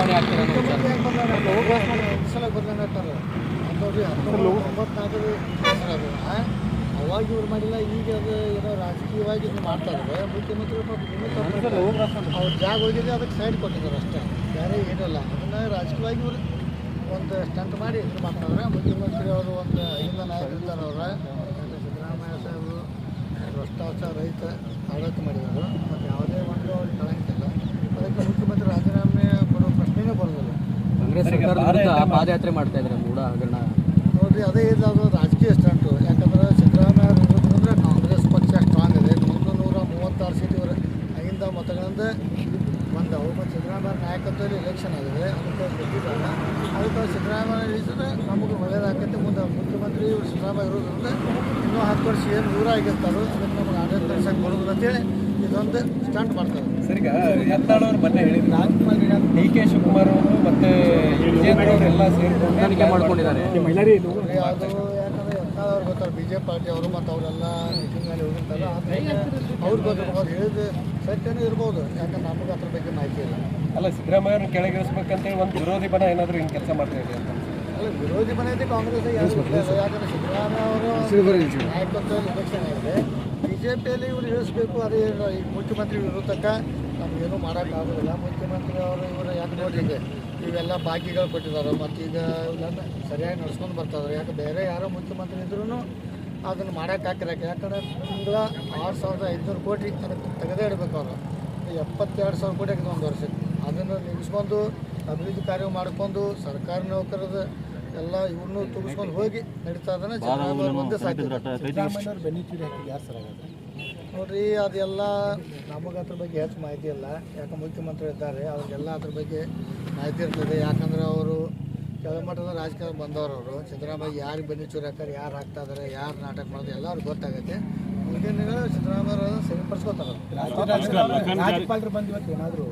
ಬದಲಾವಣೆ ಆಗ್ತಾರೆ ಅನ್ನೋ ವಿಚಾರ. ಮುಖ್ಯಮಂತ್ರಿ ಯಾಕೆ ಬದಲಾವಣೆ ಆಗ್ತಾರೆ? ಈ ಸಲ ಬದಲಾವಣೆ ಆಗ್ತಾರೆ ಅಂಥವ್ರಿ ಹತ್ತೊಂಬತ್ತು ಒಂಬತ್ನಾಲ್ಕರಲ್ಲಿ ಹೆಸರು ಅದು ಆ? ಅವಾಗ ಇವ್ರು ಮಾಡಿಲ್ಲ ಈಗ ಅದು ಏನೋ ರಾಜಕೀಯವಾಗಿ ಇದು ಮಾಡ್ತಾ ಇದ್ದಾರೆ ಮುಖ್ಯಮಂತ್ರಿ ಪಾಪ ಇನ್ನೂ ತಪ್ಪು ಅವ್ರ ಜಾಗ ಹೋಗಿದೆ ಅದಕ್ಕೆ ಸೈಡ್ ಕೊಟ್ಟಿದ್ದಾರೆ ಅಷ್ಟೇ ಬೇರೆ ಏನಿಲ್ಲ ಅದನ್ನ ರಾಜಕೀಯವಾಗಿ ಇವರು ಒಂದು ಸ್ಟಂಟ್ ಮಾಡಿ ಇದು ಮಾಡ್ತಾರೆ ಮುಖ್ಯಮಂತ್ರಿ ಅವರು ಒಂದು ಐದು ನಾಯಕರಿದ್ದಾರೆ ಅವ್ರ ಸಿದ್ದರಾಮಯ್ಯ ಸಾಹೇಬರು ಭ್ರಷ್ಟಾಚಾರ ರೈತ ಆಡಳಿತ ಮಾಡಿದ್ದಾರೆ ಮತ್ತು ಯಾವುದೇ ಒಂದು ಅವ್ರಿಗೆ ಕಳಂಕಿಲ್ಲ ಕಾಂಗ್ರೆಸ್ ಸರ್ಕಾರದ ವಿರುದ್ಧ ಪಾದಯಾತ್ರೆ ಮಾಡ್ತಾ ಇದ್ದಾರೆ ಮೂಡ ಹಗರಣ. ನೋಡ್ರಿ ಅದೇ ಇದು ಅದು ರಾಜಕೀಯ ಸ್ಟಂಟು. ಯಾಕಂದ್ರೆ ಸಿದ್ದರಾಮಯ್ಯ ಅಂದರೆ ಕಾಂಗ್ರೆಸ್ ಪಕ್ಷ ಸ್ಟ್ರಾಂಗ್ ಇದೆ. ಒಂದು ನೂರ ಮೂವತ್ತಾರು ಸೀಟಿವರೆ ಇವರ ಐದ ಮತಗಳಿಂದ ಬಂದವು ಮತ್ತು ಸಿದ್ದರಾಮಯ್ಯ ನಾಯಕತ್ವದಲ್ಲಿ ಎಲೆಕ್ಷನ್ ಆಗಿದೆ. ಅದಕ್ಕೆ ಗೆದ್ದಿದ್ದಾರೆ. ಅದಕ್ಕೆ ಸಿದ್ದರಾಮಯ್ಯ ಇಳಿಸಿದ್ರೆ ನಮಗೆ ಒಳ್ಳೇದಾಗತ್ತೆ. ಮುಂದೆ ಮುಖ್ಯಮಂತ್ರಿ ಇವ್ರು ಸಿದ್ದರಾಮಯ್ಯ ಇರೋದ್ರಿಂದ ಇನ್ನೂ ಹತ್ತು ವರ್ಷ ಏನು ದೂರ ಆಗಿರ್ತಾರೋ ಅದಕ್ಕೆ ನಮಗೆ ಆಡಳಿತ ಬರೋದಿಲ್ಲ ಅಂತೇಳಿ ಇದೊಂದು ಸ್ಟಂಟ್ ಮಾಡ್ತಾರೆ ಸರಿಗ ಅವ್ರು ಮೊನ್ನೆ ಹೇಳಿದ್ರು ಡಿ ಕೆ ಶಿವಕುಮಾರ್ ಅವರು ಮತ್ತೆ ವಿಜೇಂದ್ರ ಅವರೆಲ್ಲ ಹೊಂದಾಣಿಕೆ ಮಾಡ್ಕೊಂಡಿದ್ದಾರೆ. ಯಾಕಂದ್ರೆ ಗೊತ್ತಾರೆ ಬಿ ಜೆ ಪಿ ಪಾರ್ಟಿ ಅವರು ಮತ್ತು ಅವರೆಲ್ಲ ಮೀಟಿಂಗಲ್ಲಿ ಹೋಗಿರ್ತಾರೆ. ಆದ್ರೆ ಅವ್ರು ಗೊತ್ತಿರ್ಬೋದು ಅವ್ರು ಹೇಳಿದ ಸತ್ಯನೂ ಇರ್ಬೋದು. ಯಾಕಂದ್ರೆ ನಮಗೆ ಅದ್ರ ಬಗ್ಗೆ ಮಾಹಿತಿ ಇಲ್ಲ. ಅಲ್ಲ ಸಿದ್ದರಾಮಯ್ಯ ಅವ್ರನ್ನ ಕೆಳಗಿಳಿಸ್ಬೇಕಂತೇಳಿ ಒಂದು ವಿರೋಧಿ ಬಣ ಏನಾದರೂ ಹಿಂಗೆ ಕೆಲಸ ಮಾಡ್ತಾ ಇದೆ ಅಂತ. ಅಲ್ಲ ವಿರೋಧಿ ಬಣ ಐತಿ ಕಾಂಗ್ರೆಸ್ ಯಾಕಂದ್ರೆ ಸಿದ್ದರಾಮಯ್ಯ ಅವರು ನಾಯಕತ್ವದಲ್ಲಿ ಎಲೆಕ್ಷನ್ ಇದೆ ಬಿ ಜೆ ಪಿಯಲ್ಲಿ ಇವ್ರು ಇಳಿಸ್ಬೇಕು ಅದೇ ಈಗ ಮುಖ್ಯಮಂತ್ರಿ ವಿರುದ್ಧಕ್ಕೆ ನಮಗೇನು ಮಾಡೋಕ್ಕಾಗೋದಿಲ್ಲ. ಮುಖ್ಯಮಂತ್ರಿ ಅವರು ಇವರು ಯಾಕೆ ನೋಡಿದೆ ಇವೆಲ್ಲ ಬಾಕಿಗಳು ಕೊಟ್ಟಿದ್ದಾರೆ. ಮತ್ತು ಈಗ ಇವೆಲ್ಲ ಸರಿಯಾಗಿ ನಡ್ಸ್ಕೊಂಡು ಬರ್ತಾಯಿದ್ರು ಯಾಕೆ ಬೇರೆ ಯಾರೋ ಮುಖ್ಯಮಂತ್ರಿ ಇದ್ರೂ ಅದನ್ನು ಮಾಡೋಕ್ಕಾಗಿರಕ್ಕೆ ಯಾಕಂದರೆ ತಿಂಗಳ ಆರು ಸಾವಿರದ ಐದುನೂರು ಕೋಟಿ ಅದಕ್ಕೆ ತೆಗೆದೇ ಇಡಬೇಕು ಅವರು. ಎಪ್ಪತ್ತೆರಡು ಸಾವಿರ ಕೋಟಿ ಆಗಿದೆ ಒಂದು ವರ್ಷಕ್ಕೆ. ಅದನ್ನು ನಿಲ್ಲಿಸ್ಕೊಂಡು ಅಭಿವೃದ್ಧಿ ಕಾರ್ಯ ಮಾಡ್ಕೊಂಡು ಸರ್ಕಾರಿ ನೌಕರದ ಎಲ್ಲ ಇವ್ರನ್ನೂ ತುಂಬಿಸ್ಕೊಂಡು ಹೋಗಿ ನಡೀತಾ ಇದ್ದಾನೆ. ಸಿದ್ದರಾಮಯ್ಯ ಒಂದೇ ಸಾಧ್ಯ ನೋಡ್ರಿ ಅದೆಲ್ಲ ನಮಗೆ ಅದ್ರ ಬಗ್ಗೆ ಹೆಚ್ಚು ಮಾಹಿತಿ ಇಲ್ಲ. ಯಾಕೆ ಮುಖ್ಯಮಂತ್ರಿ ಇದ್ದಾರೆ ಅವ್ರಿಗೆಲ್ಲ ಅದ್ರ ಬಗ್ಗೆ ಮಾಹಿತಿ ಇರ್ತದೆ. ಯಾಕಂದ್ರೆ ಅವರು ಕೆಳಮಟ್ಟದ ರಾಜಕಾರಣ ಬಂದವರು ಅವರು. ಸಿದ್ದರಾಮಯ್ಯ ಯಾರಿಗೆ ಬೆನ್ನಿ ಚೂರಿ ಹಾಕ್ತಾರೆ ಯಾರು ಹಾಕ್ತಾ ಇದಾರೆ ಯಾರು ನಾಟಕ ಮಾಡೋದು ಎಲ್ಲ ಅವ್ರಿಗೆ ಗೊತ್ತಾಗುತ್ತೆ. ಮುಂದಿನ ದಿನಗಳು ಸಿದ್ದರಾಮಯ್ಯ ಸರಿಪಡಿಸ್ಕೋತಾರೆ ರಾಜ್ಯಪಾಲರು ಬಂದಿವತ್ತು ಏನಾದರೂ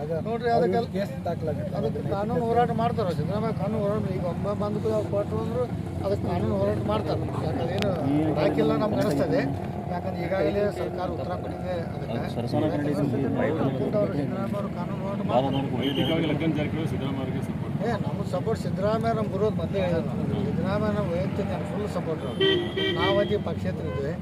ಆಗ ನೋಡ್ರಿ ಅದಕ್ಕೆ ಕೇಸ್ ದಾಖಲಾಗುತ್ತೆ ಅದಕ್ಕೆ ಕಾನೂನು ಹೋರಾಟ ಮಾಡ್ತಾರೆ ಸಿದ್ದರಾಮಯ್ಯ ಕಾನೂನು ಹೋರಾಟ ಈಗ ಒಮ್ಮೆ ಬಂದು ಕೊಟ್ಟರು ಅಂದ್ರೆ ಅದಕ್ಕೆ ಕಾನೂನು ಹೋರಾಟ ಮಾಡ್ತಾರೆ ಯಾಕಂದ್ರೆ ಏನು ಹಾಕಿಲ್ಲ ನಮ್ಗೆ ಅನಿಸ್ತದೆ ಯಾಕಂದ್ರೆ ಈಗಾಗಲೇ ಸರ್ಕಾರ ಉತ್ತರ ಕೊಟ್ಟಿದೆ ಅದಕ್ಕೆ ಸಿದ್ದರಾಮಯ್ಯ ಅವರು ಕಾನೂನು ಹೋರಾಟ ಮಾಡ್ತಾರೆ ಏ ನಮ್ಮ ಸಪೋರ್ಟ್ ಸಿದ್ದರಾಮಯ್ಯ ನಮ್ಮ ಗುರು ಮತ್ತೆ ಹೇಳಿದ್ರು ಸಿದ್ದರಾಮಯ್ಯ ನಮ್ಮ ವೈಯಕ್ತಿಕ ಫುಲ್ ಸಪೋರ್ಟ್ ನಾವು ಅದೇ ಪಕ್ಷೇತರ ಇದ್ವಿ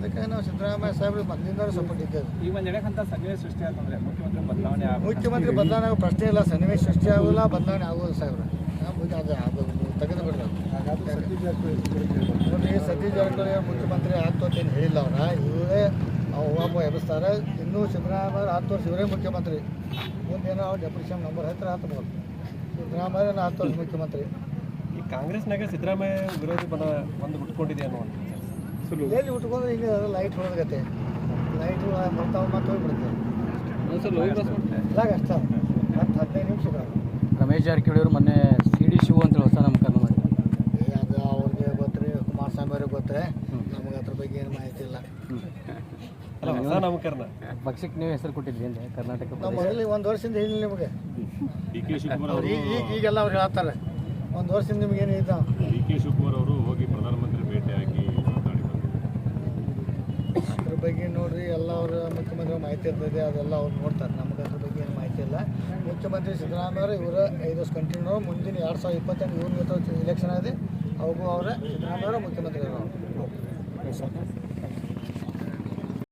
ಅದಕ್ಕೆ ನಾವು ಸಿದ್ದರಾಮಯ್ಯ ಸಾಹೇಬರು ಮೊದಲಿಂದಲೂ ಸಪೋರ್ಟ್ ಇದ್ದೇವೆ ಈ ಒಂದು ಎಡಕ್ಕಂತ ಸನ್ನಿವೇಶ ಸೃಷ್ಟಿ ಆತಂದ್ರೆ ಮುಖ್ಯಮಂತ್ರಿ ಬದಲಾವಣೆ ಮುಖ್ಯಮಂತ್ರಿ ಬದಲಾವಣೆ ಆಗೋ ಪ್ರಶ್ನೆ ಇಲ್ಲ ಸನ್ನಿವೇಶ ಸೃಷ್ಟಿ ಆಗೋಲ್ಲ ಬದಲಾವಣೆ ಆಗೋದು ಸಾಹೇಬ್ರ. ಅದು ಆಗೋದು ನೀವು ತೆಗೆದು ಬಿಡ್ರಿ ನೋಡ್ರಿ ಸತೀಶ್ ಜಾರಕಿಹೊಳಿ ಮುಖ್ಯಮಂತ್ರಿ ಹತ್ತು ಅಂತ ಏನು ಹೇಳಿಲ್ಲ ಅವ್ರ ಇವರೇ ಒಬ್ಬ ಎಬ್ಬಿಸ್ತಾರೆ. ಇನ್ನೂ ಸಿದ್ದರಾಮಯ್ಯ ಹತ್ತು ವರ್ಷ ಇವರೇ ಮುಖ್ಯಮಂತ್ರಿ. ಮುಂದೇನೋ ಅವ್ರು ಡೆಪ್ಯೂಟೇಷನ್ ನಂಬರ್ ಹತ್ತಿರ ಹತ್ಬೋದು ಸಿದ್ದರಾಮಯ್ಯ ಹತ್ತು ವರ್ಷ ಮುಖ್ಯಮಂತ್ರಿ. ಈ ಕಾಂಗ್ರೆಸ್ನಾಗ ಸಿದ್ದರಾಮಯ್ಯ ವಿರೋಧಿ ಬಂದ ಒಂದು ಹುಟ್ಕೊಂಡಿದೆ ಅನ್ನೋ ಒಂದು ಎಲ್ಲಿ ಉಟ್ಕೊಂಡ್ರೆ ಈಗ ಲೈಟ್ ಹೊಡೆದಗತ್ತೆ ಲೈಟ್ ಬರ್ತಾವ ಮತ್ತೆ ಹೋಗ್ಬಿಡುತ್ತೆ. ಅಷ್ಟ. ಹತ್ತು ಹದಿನೈದು ನಿಮಿಷ. ರಮೇಶ್ ಜಾರಕಿಹೊಳಿ ಅವರು ಮೊನ್ನೆ ಸಿ ಡಿ ಶಿವು ಅಂತ ಹೊಸ ನಾಮಕರಣ ಮಾಡಿದ್ದಾರೆ ಏ, ಅದು ಅವ್ರಿಗೆ ಗೊತ್ತ್ರಿ ಕುಮಾರಸ್ವಾಮಿ ಅವ್ರಿಗೆ ಗೊತ್ತರೆ. ನಮಗೆ ಅದ್ರ ಬಗ್ಗೆ ಏನು ಮಾಹಿತಿ ಇಲ್ಲ. ನಾಮಕರಣ ಪಕ್ಷಕ್ಕೆ ನೀವು ಹೆಸರು ಕೊಟ್ಟಿದ್ರಿ ಅಂದ್ರೆ ಕರ್ನಾಟಕ ನಾವು ಒಂದು ವರ್ಷದಿಂದ ಹೇಳಿ ನಿಮಗೆ. ಈಗ ಈಗ ಈಗೆಲ್ಲ ಅವ್ರು ಹೇಳ್ತಾರೆ. ಒಂದು ವರ್ಷದಿಂದ ನಿಮ್ಗೆ ಏನು ಇದ್ದಾವೆ ಡಿ ಕೆ ಶಿವಕುಮಾರ್ ಅವರು ಹೋಗಿ ಪ್ರಧಾನಮಂತ್ರಿ ಭೇಟಿಯಾಗಿ ಬಗ್ಗೆ ನೋಡ್ರಿ, ಎಲ್ಲ ಅವರ ಮುಖ್ಯಮಂತ್ರಿ ಮಾಹಿತಿ ಇರ್ತದೆ ಅದೆಲ್ಲ ಅವ್ರು ನೋಡ್ತಾರೆ. ನಮ್ಗೆ ಅದ್ರ ಬಗ್ಗೆ ಏನು ಮಾಹಿತಿ ಇಲ್ಲ. ಮುಖ್ಯಮಂತ್ರಿ ಸಿದ್ದರಾಮಯ್ಯ ಅವರು, ಇವರ ಐದು ವರ್ಷ ಕಂಟಿನ್ಯೂ ಮುಂದಿನ ಎರಡು ಸಾವಿರದ ಇಪ್ಪತ್ತೆಂಟು ಇವ್ರ ಇಲೆಕ್ಷನ್ ಆಗಿದೆ. ಅವಾಗೂ ಅವರೇ ಅವರು ಮುಖ್ಯಮಂತ್ರಿ ಅವರು